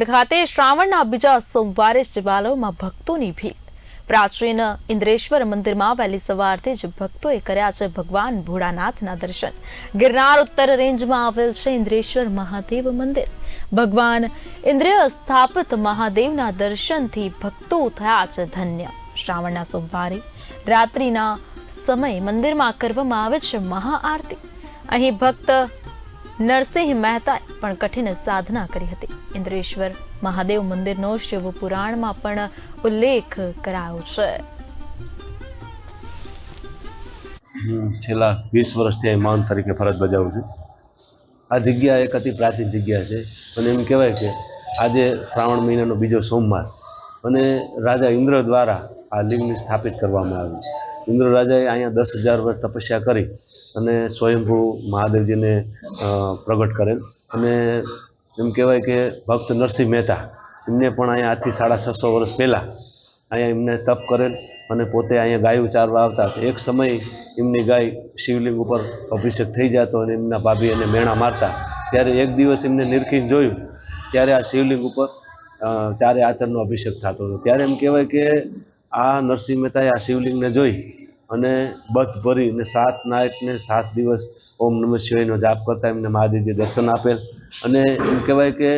ખાતે શ્રાવણના બીજા સોમવારે શિવાલયોમાં ભક્તોની ભીડ. પ્રાચીન ઇન્દ્રેશ્વર મંદિરમાં વહેલી સવારથી જ ભક્તોએ કર્યા છે ભગવાન ભોળાનાથના દર્શન. ગિરનાર ઉત્તર રેન્જમાં આવેલ છે ઇન્દ્રેશ્વર મહાદેવ મંદિર. ભગવાન ઇન્દ્રિય સ્થાપિત મહાદેવના દર્શનથી ભક્તો થયા છે ધન્ય. શ્રાવણના સોમવારે, રાત્રિના સમયે મંદિરમાં કરવામાં આવે છે મહાઆરતી. અહીં ભક્ત નરસિંહ મહેતાએ પણ કઠિન સાધના કરી હતી. ઇન્દ્રેશ્વર મહાદેવ મંદિરનો શિવ પુરાણમાં પણ ઉલ્લેખ કરાયો છે. છેલ્લા વીસ વર્ષથી અહીં માઉન્ટ તરીકે ફરજ બજાવું છું. આ જગ્યા એક અતિ પ્રાચીન જગ્યા છે અને એમ કહેવાય કે આજે શ્રાવણ મહિનાનો બીજો સોમવાર અને રાજા ઇન્દ્ર દ્વારા આ લિંગને સ્થાપિત કરવામાં આવ્યું ઇન્દ્ર રાજાએ અહીંયા દસ હજાર વર્ષ તપસ્યા કરી અને સ્વયંભૂ મહાદેવજીને પ્રગટ કરેલ. અને એમ કહેવાય કે ભક્ત નરસિંહ મહેતા એમને પણ અહીંયા આજથી સાડા છસો વર્ષ પહેલાં અહીંયા એમને તપ કરેલ અને પોતે અહીંયા ગાયું ચારવા આવતા એક સમય એમની ગાય શિવલિંગ ઉપર અભિષેક થઈ જતો અને એમના ભાભી એને મેણા મારતા. ત્યારે એક દિવસ એમને નિરખીને જોયું, ત્યારે આ શિવલિંગ ઉપર ચારે આચરણનો અભિષેક થતો હતો. ત્યારે એમ કહેવાય કે આ નરસિંહ મહેતાએ આ શિવલિંગને જોઈ અને બથ ભરી અને સાત નાઇટને સાત દિવસ ઓમ નમઃ શિવાયનો જાપ કરતા એમને મહાદેવજી દર્શન આપેલ. અને એમ કહેવાય કે